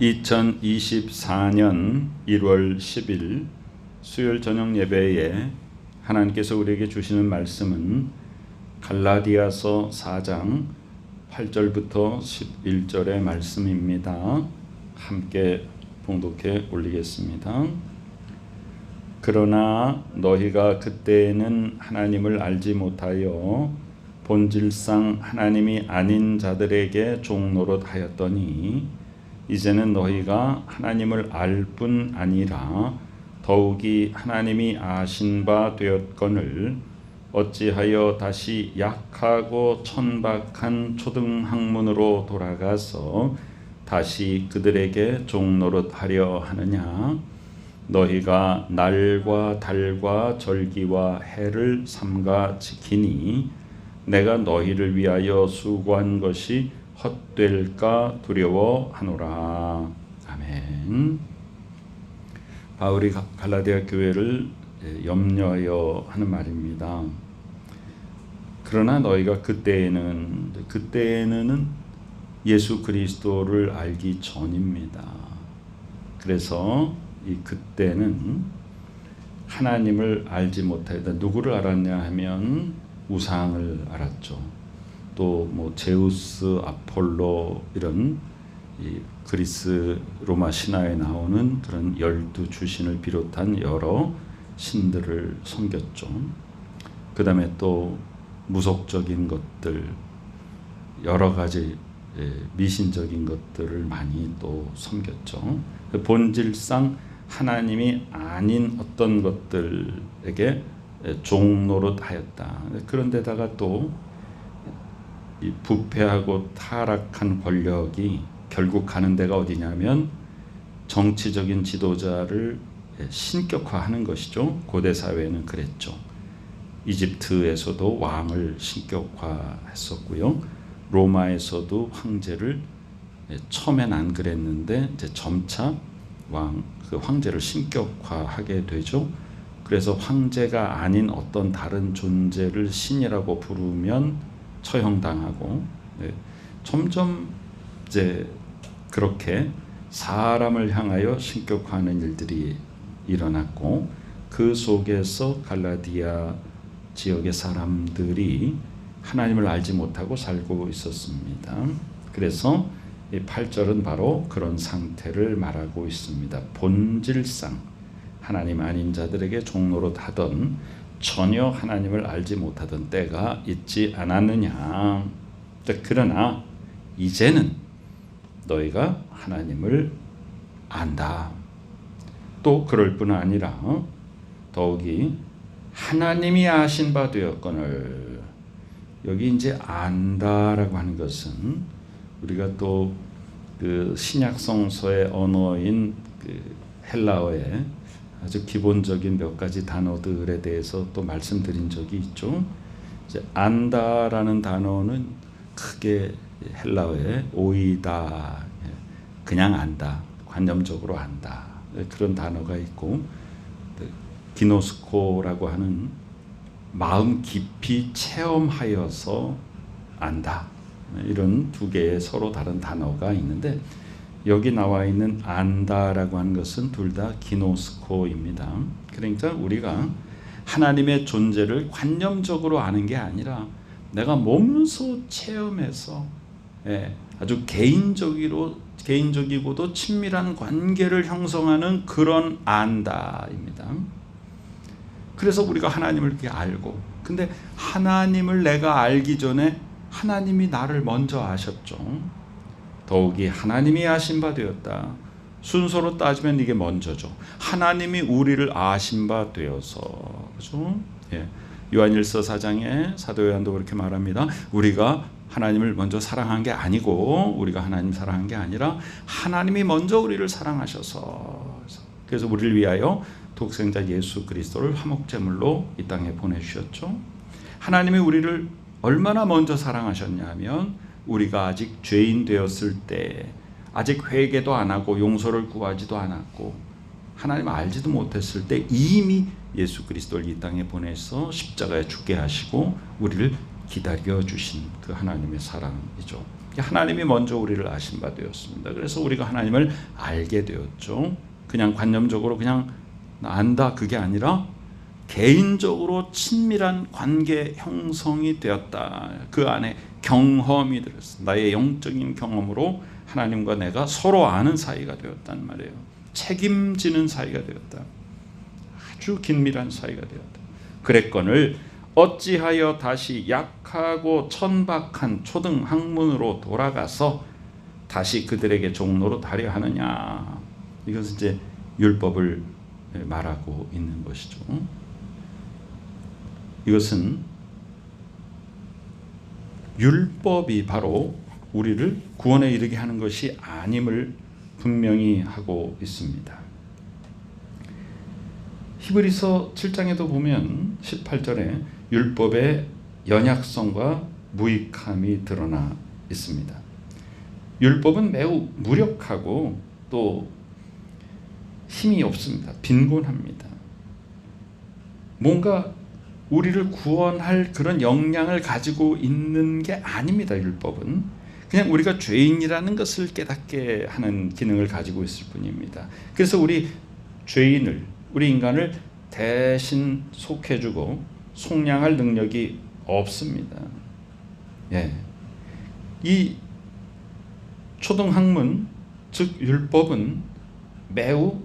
2024년 1월 10일 수요일 저녁 예배에 하나님께서 우리에게 주시는 말씀은 갈라디아서 4장 8절부터 11절의 말씀입니다. 함께 봉독해 올리겠습니다. 그러나 너희가 그때에는 하나님을 알지 못하여 본질상 하나님이 아닌 자들에게 종노릇 하였더니 이제는 너희가 하나님을 알 뿐 아니라 더욱이 하나님이 아신 바 되었거늘 어찌하여 다시 약하고 천박한 초등학문으로 돌아가서 다시 그들에게 종노릇하려 하느냐? 너희가 날과 달과 절기와 해를 삼가 지키니 내가 너희를 위하여 수고한 것이 헛될까 두려워하노라. 아멘. 바울이 갈라디아 교회를 염려하여 하는 말입니다. 그러나 너희가 그때에는 그때에는 예수 그리스도를 알기 전입니다. 그래서 이 그때는 하나님을 알지 못하다 누구를 알았냐 하면 우상을 알았죠. 또 뭐 제우스, 아폴로 이런 그리스 로마 신화에 나오는 그런 열두 주신을 비롯한 여러 신들을 섬겼죠. 그 다음에 또 무속적인 것들 여러 가지 미신적인 것들을 많이 또 섬겼죠. 그 본질상 하나님이 아닌 어떤 것들에게 종노릇하였다. 그런데다가 또 부패하고 타락한 권력이 결국 가는 데가 어디냐면 정치적인 지도자를 신격화하는 것이죠. 고대 사회는 그랬죠. 이집트에서도 왕을 신격화했었고요. 로마에서도 황제를 처음엔 안 그랬는데 이제 점차 왕 그 황제를 신격화하게 되죠. 그래서 황제가 아닌 어떤 다른 존재를 신이라고 부르면 처형당하고 네. 점점 이제 그렇게 사람을 향하여 신격화하는 일들이 일어났고 그 속에서 갈라디아 지역의 사람들이 하나님을 알지 못하고 살고 있었습니다. 그래서 이 8절은 바로 그런 상태를 말하고 있습니다. 본질상 하나님 아닌 자들에게 종로로 하던 전혀 하나님을 알지 못하던 때가 있지 않았느냐. 그러나 이제는 너희가 하나님을 안다. 또 그럴 뿐 아니라 더욱이 하나님이 아신 바 되었거늘 여기 이제 안다라고 하는 것은 우리가 또 그 신약 성서의 언어인 그 헬라어의 아주 기본적인 몇 가지 단어들에 대해서 또 말씀드린 적이 있죠. 이제 안다라는 단어는 크게 헬라어의 오이다, 그냥 안다, 관념적으로 안다 그런 단어가 있고 기노스코라고 하는 마음 깊이 체험하여서 안다 이런 두 개의 서로 다른 단어가 있는데 여기 나와 있는 안다라고 하는 것은 둘 다 기노스코입니다. 그러니까 우리가 하나님의 존재를 관념적으로 아는 게 아니라 내가 몸소 체험해서 예, 아주 개인적으로 개인적이고도 친밀한 관계를 형성하는 그런 안다입니다. 그래서 우리가 하나님을 이렇게 알고 근데 하나님을 내가 알기 전에 하나님이 나를 먼저 아셨죠. 더욱이 하나님이 아신 바 되었다. 순서로 따지면 이게 먼저죠. 하나님이 우리를 아신 바 되어서 그죠? 예. 요한일서 4장에 사도 요한도 그렇게 말합니다. 우리가 하나님을 먼저 사랑한 게 아니고 우리가 하나님 사랑한 게 아니라 하나님이 먼저 우리를 사랑하셔서 그래서 우리를 위하여 독생자 예수 그리스도를 화목제물로 이 땅에 보내주셨죠. 하나님이 우리를 얼마나 먼저 사랑하셨냐면 우리가 아직 죄인 되었을 때 아직 회개도 안 하고 용서를 구하지도 않았고 하나님 알지도 못했을 때 이미 예수 그리스도를 이 땅에 보내서 십자가에 죽게 하시고 우리를 기다려 주신 그 하나님의 사랑이죠. 하나님이 먼저 우리를 아신 바 되었습니다. 그래서 우리가 하나님을 알게 되었죠. 그냥 관념적으로 그냥 안다 그게 아니라 개인적으로 친밀한 관계 형성이 되었다. 그 안에 경험이 들었어. 나의 영적인 경험으로 하나님과 내가 서로 아는 사이가 되었단 말이에요. 책임지는 사이가 되었다. 아주 긴밀한 사이가 되었다. 그랬건을 어찌하여 다시 약하고 천박한 초등 학문으로 돌아가서 다시 그들에게 종로로 다려 하느냐. 이것은 이제 율법을 말하고 있는 것이죠. 이것은 율법이 바로 우리를 구원에 이르게 하는 것이 아님을 분명히 하고 있습니다. 히브리서 7장에도 보면 18절에 율법의 연약성과 무익함이 드러나 있습니다. 율법은 매우 무력하고 또 힘이 없습니다. 빈곤합니다. 뭔가 우리를 구원할 그런 역량을 가지고 있는 게 아닙니다. 율법은 그냥 우리가 죄인이라는 것을 깨닫게 하는 기능을 가지고 있을 뿐입니다. 그래서 우리 죄인을 우리 인간을 대신 속해주고 속량할 능력이 없습니다. 예, 이 초등학문 즉 율법은 매우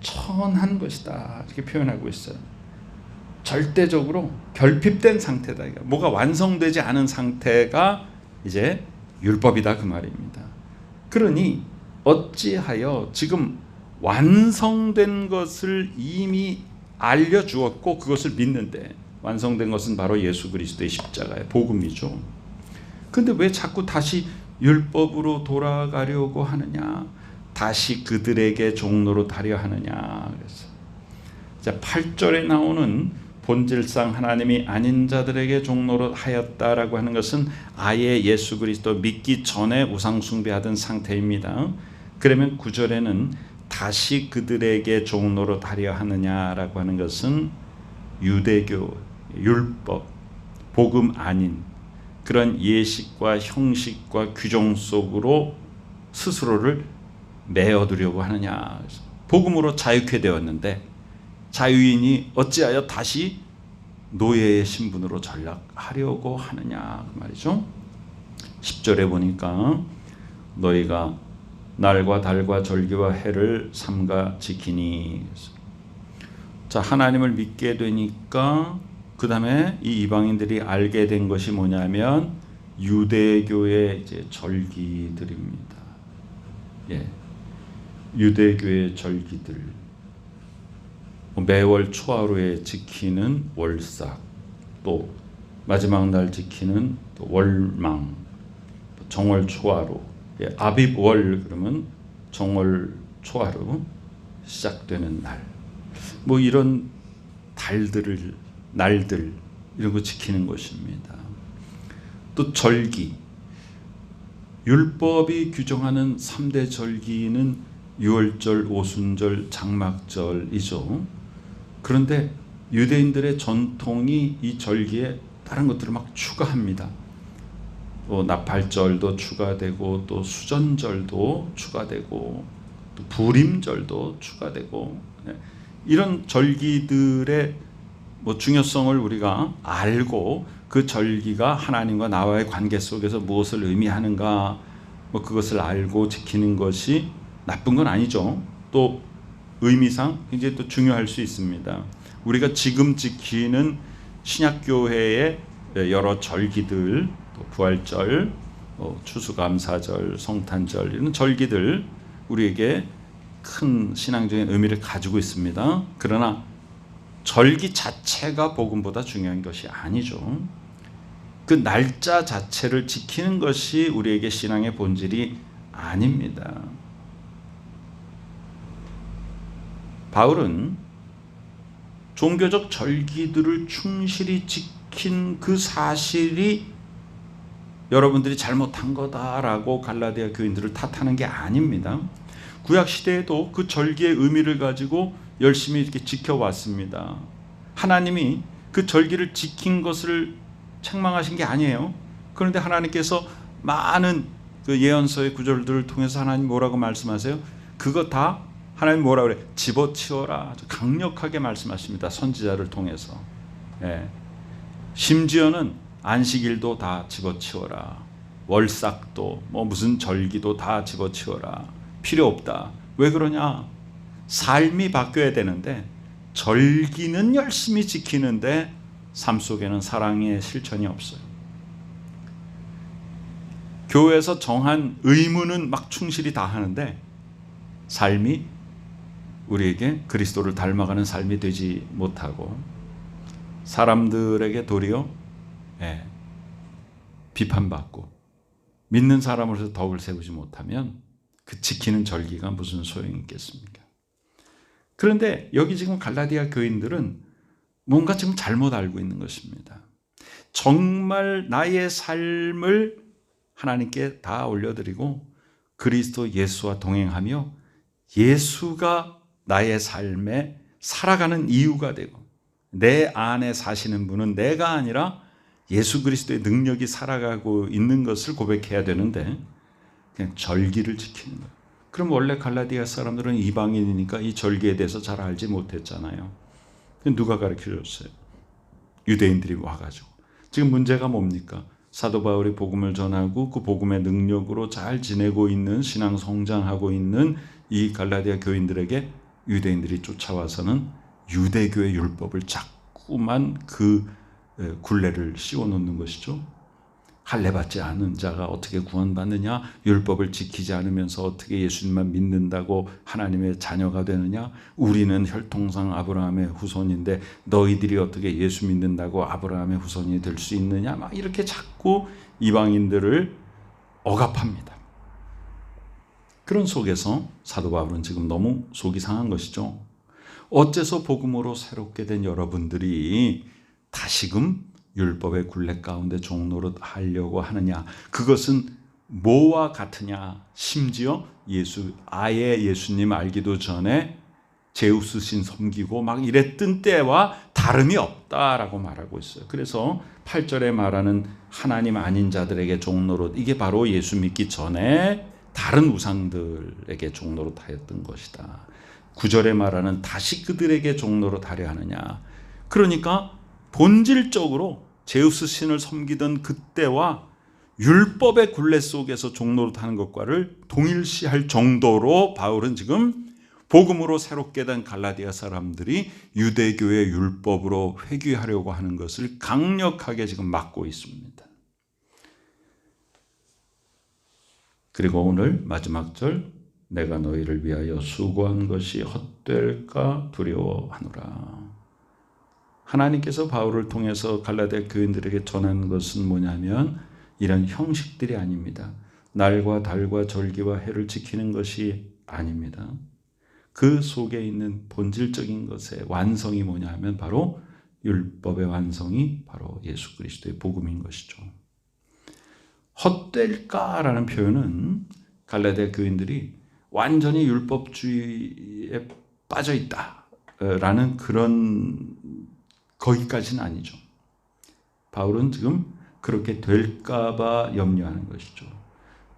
천한 것이다 이렇게 표현하고 있어요. 절대적으로 결핍된 상태다. 뭐가 완성되지 않은 상태가 이제 율법이다 그 말입니다. 그러니 어찌하여 지금 완성된 것을 이미 알려 주었고 그것을 믿는데 완성된 것은 바로 예수 그리스도의 십자가의 복음이죠. 근데 왜 자꾸 다시 율법으로 돌아가려고 하느냐? 다시 그들에게 종로로 다려 하느냐? 그래서 자, 8절에 나오는 본질상 하나님이 아닌 자들에게 종로로 하였다라고 하는 것은 아예 예수 그리스도 믿기 전에 우상 숭배하던 상태입니다. 그러면 9절에는 다시 그들에게 종로로 다려 하느냐라고 하는 것은 유대교 율법 복음 아닌 그런 예식과 형식과 규정 속으로 스스로를 메어두려고 하느냐 복음으로 자유케 되었는데 자유인이 어찌하여 다시 노예의 신분으로 전락하려고 하느냐 그 말이죠. 10절에 보니까 너희가 날과 달과 절기와 해를 삼가 지키니 자 하나님을 믿게 되니까 그 다음에 이 이방인들이 알게 된 것이 뭐냐면 유대교의 이제 절기들입니다. 예, 유대교의 절기들 매월 초하루에 지키는 월삭 또 마지막 날 지키는 또 월망 정월 초하루 예, 아비월 그러면 정월 초하루 시작되는 날 뭐 이런 달들을 날들 이런 거 지키는 것입니다. 또 절기 율법이 규정하는 3대 절기는 유월절, 오순절, 장막절이죠. 그런데 유대인들의 전통이 이 절기에 다른 것들을 막 추가합니다. 또 나팔절도 추가되고 또 수전절도 추가되고 또 부림절도 추가되고 네. 이런 절기들의 뭐 중요성을 우리가 알고 그 절기가 하나님과 나와의 관계 속에서 무엇을 의미하는가 뭐 그것을 알고 지키는 것이 나쁜 건 아니죠. 또 의미상 굉장히 또 중요할 수 있습니다. 우리가 지금 지키는 신약 교회의 여러 절기들, 또 부활절, 뭐 추수감사절, 성탄절 이런 절기들 우리에게 큰 신앙적인 의미를 가지고 있습니다. 그러나 절기 자체가 복음보다 중요한 것이 아니죠. 그 날짜 자체를 지키는 것이 우리에게 신앙의 본질이 아닙니다. 바울은 종교적 절기들을 충실히 지킨 그 사실이 여러분들이 잘못한 거다라고 갈라디아 교인들을 탓하는 게 아닙니다. 구약 시대에도 그 절기의 의미를 가지고 열심히 이렇게 지켜왔습니다. 하나님이 그 절기를 지킨 것을 책망하신 게 아니에요. 그런데 하나님께서 많은 그 예언서의 구절들을 통해서 하나님 뭐라고 말씀하세요? 그거 다 하나님 뭐라 그래? 집어치워라. 강력하게 말씀하십니다. 선지자를 통해서. 예. 심지어는 안식일도 다 집어치워라. 월삭도 뭐 무슨 절기도 다 집어치워라. 필요 없다. 왜 그러냐? 삶이 바뀌어야 되는데 절기는 열심히 지키는데 삶 속에는 사랑의 실천이 없어요. 교회에서 정한 의무는 막 충실히 다 하는데 삶이 우리에게 그리스도를 닮아가는 삶이 되지 못하고 사람들에게 도리어 예, 비판받고 믿는 사람으로서 덕을 세우지 못하면 그 지키는 절기가 무슨 소용이 있겠습니까? 그런데 여기 지금 갈라디아 교인들은 뭔가 지금 잘못 알고 있는 것입니다. 정말 나의 삶을 하나님께 다 올려드리고 그리스도 예수와 동행하며 예수가 나의 삶에 살아가는 이유가 되고 내 안에 사시는 분은 내가 아니라 예수 그리스도의 능력이 살아가고 있는 것을 고백해야 되는데 그냥 절기를 지키는 거예요. 그럼 원래 갈라디아 사람들은 이방인이니까 이 절기에 대해서 잘 알지 못했잖아요. 누가 가르쳐 줬어요? 유대인들이 와가지고. 지금 문제가 뭡니까? 사도 바울이 복음을 전하고 그 복음의 능력으로 잘 지내고 있는 신앙 성장하고 있는 이 갈라디아 교인들에게 유대인들이 쫓아와서는 유대교의 율법을 자꾸만 그 굴레를 씌워 놓는 것이죠. 할례 받지 않은 자가 어떻게 구원받느냐? 율법을 지키지 않으면서 어떻게 예수님만 믿는다고 하나님의 자녀가 되느냐? 우리는 혈통상 아브라함의 후손인데 너희들이 어떻게 예수 믿는다고 아브라함의 후손이 될 수 있느냐? 막 이렇게 자꾸 이방인들을 억압합니다. 그런 속에서 사도 바울은 지금 너무 속이 상한 것이죠. 어째서 복음으로 새롭게 된 여러분들이 다시금 율법의 굴레 가운데 종노릇 하려고 하느냐? 그것은 뭐와 같으냐? 심지어 예수 아예 예수님 알기도 전에 제우스 신 섬기고 막 이랬던 때와 다름이 없다라고 말하고 있어요. 그래서 8절에 말하는 하나님 아닌 자들에게 종노릇 이게 바로 예수 믿기 전에 다른 우상들에게 종노릇 하였던 것이다. 9절에 말하는 다시 그들에게 종노릇 하려 하느냐. 그러니까 본질적으로 제우스 신을 섬기던 그때와 율법의 굴레 속에서 종노릇하는 것과를 동일시할 정도로 바울은 지금 복음으로 새롭게 된 갈라디아 사람들이 유대교의 율법으로 회귀하려고 하는 것을 강력하게 지금 막고 있습니다. 그리고 오늘 마지막 절 내가 너희를 위하여 수고한 것이 헛될까 두려워하노라. 하나님께서 바울을 통해서 갈라디아 교인들에게 전한 것은 뭐냐면 이런 형식들이 아닙니다. 날과 달과 절기와 해를 지키는 것이 아닙니다. 그 속에 있는 본질적인 것의 완성이 뭐냐면 바로 율법의 완성이 바로 예수 그리스도의 복음인 것이죠. 헛될까라는 표현은 갈라디아 교인들이 완전히 율법주의에 빠져 있다라는 그런 거기까지는 아니죠. 바울은 지금 그렇게 될까봐 염려하는 것이죠.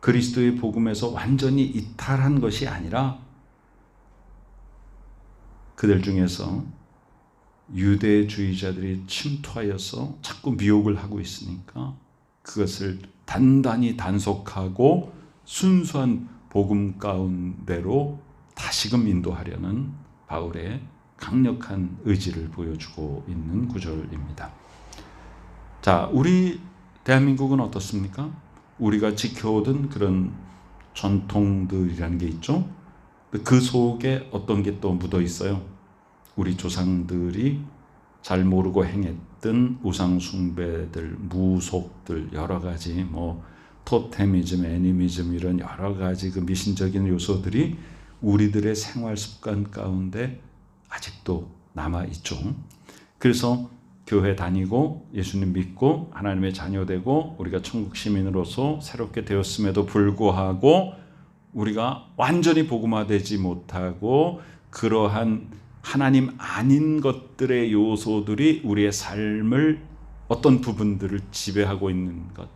그리스도의 복음에서 완전히 이탈한 것이 아니라 그들 중에서 유대주의자들이 침투하여서 자꾸 미혹을 하고 있으니까 그것을 단단히 단속하고 순수한 복음 가운데로 다시금 인도하려는 바울의 강력한 의지를 보여주고 있는 구절입니다. 자, 우리 대한민국은 어떻습니까? 우리가 지켜오던 그런 전통들이라는 게 있죠. 그 속에 어떤 게 또 묻어 있어요. 우리 조상들이 잘 모르고 행했 던 우상 숭배들, 무속들 여러 가지 뭐 토테미즘, 애니미즘 이런 여러 가지 그 미신적인 요소들이 우리들의 생활 습관 가운데 아직도 남아 있죠. 그래서 교회 다니고 예수님 믿고 하나님의 자녀 되고 우리가 천국 시민으로서 새롭게 되었음에도 불구하고 우리가 완전히 복음화되지 못하고 그러한 하나님 아닌 것들의 요소들이 우리의 삶을 어떤 부분들을 지배하고 있는 것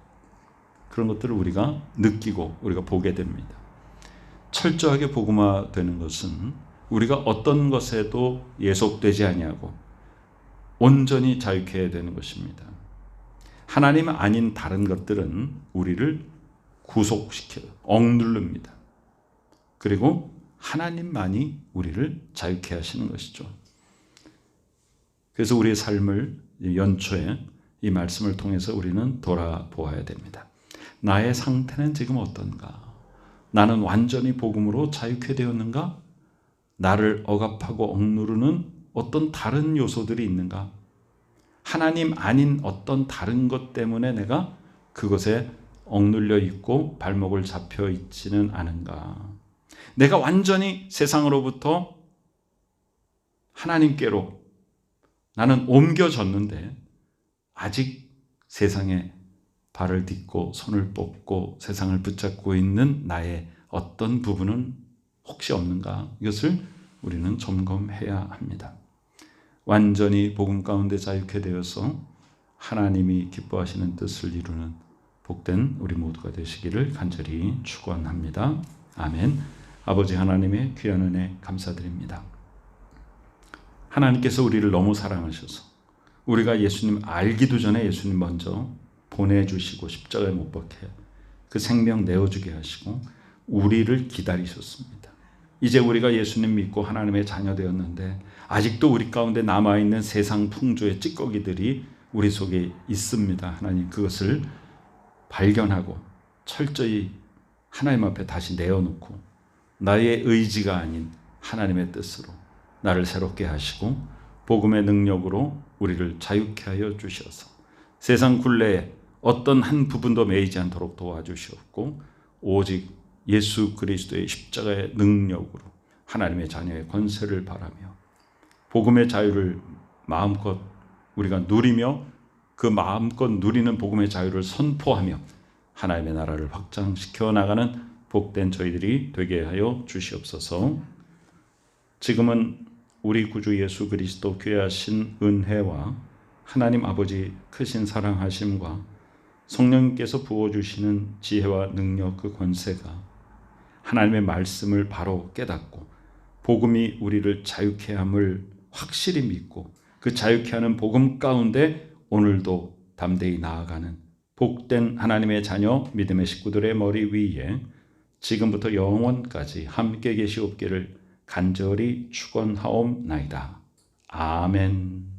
그런 것들을 우리가 느끼고 우리가 보게 됩니다. 철저하게 복음화 되는 것은 우리가 어떤 것에도 예속되지 아니하고 온전히 자유케 해야 되는 것입니다. 하나님 아닌 다른 것들은 우리를 구속시켜 억누릅니다. 그리고 하나님만이 우리를 자유케 하시는 것이죠. 그래서 우리의 삶을 연초에 이 말씀을 통해서 우리는 돌아보아야 됩니다. 나의 상태는 지금 어떤가? 나는 완전히 복음으로 자유케 되었는가? 나를 억압하고 억누르는 어떤 다른 요소들이 있는가? 하나님 아닌 어떤 다른 것 때문에 내가 그것에 억눌려 있고 발목을 잡혀 있지는 않은가? 내가 완전히 세상으로부터 하나님께로 나는 옮겨졌는데 아직 세상에 발을 딛고 손을 뻗고 세상을 붙잡고 있는 나의 어떤 부분은 혹시 없는가? 이것을 우리는 점검해야 합니다. 완전히 복음 가운데 자유케 되어서 하나님이 기뻐하시는 뜻을 이루는 복된 우리 모두가 되시기를 간절히 축원합니다. 아멘. 아버지 하나님의 귀한 은혜 감사드립니다. 하나님께서 우리를 너무 사랑하셔서 우리가 예수님 알기도 전에 예수님 먼저 보내주시고 십자가에 못 박혀 그 생명 내어주게 하시고 우리를 기다리셨습니다. 이제 우리가 예수님 믿고 하나님의 자녀 되었는데 아직도 우리 가운데 남아 있는 세상 풍조의 찌꺼기들이 우리 속에 있습니다. 하나님 그것을 발견하고 철저히 하나님 앞에 다시 내어놓고 나의 의지가 아닌 하나님의 뜻으로 나를 새롭게 하시고 복음의 능력으로 우리를 자유케 하여 주셔서 세상 굴레에 어떤 한 부분도 매이지 않도록 도와주시옵고 오직 예수 그리스도의 십자가의 능력으로 하나님의 자녀의 권세를 바라며 복음의 자유를 마음껏 우리가 누리며 그 마음껏 누리는 복음의 자유를 선포하며 하나님의 나라를 확장시켜 나가는 복된 저희들이 되게 하여 주시옵소서. 지금은 우리 구주 예수 그리스도 귀하신 은혜와 하나님 아버지 크신 사랑하심과 성령님께서 부어주시는 지혜와 능력 그 권세가 하나님의 말씀을 바로 깨닫고 복음이 우리를 자유케 함을 확실히 믿고 그 자유케 하는 복음 가운데 오늘도 담대히 나아가는 복된 하나님의 자녀 믿음의 식구들의 머리 위에 지금부터 영원까지 함께 계시옵기를 간절히 축원하옵나이다. 아멘.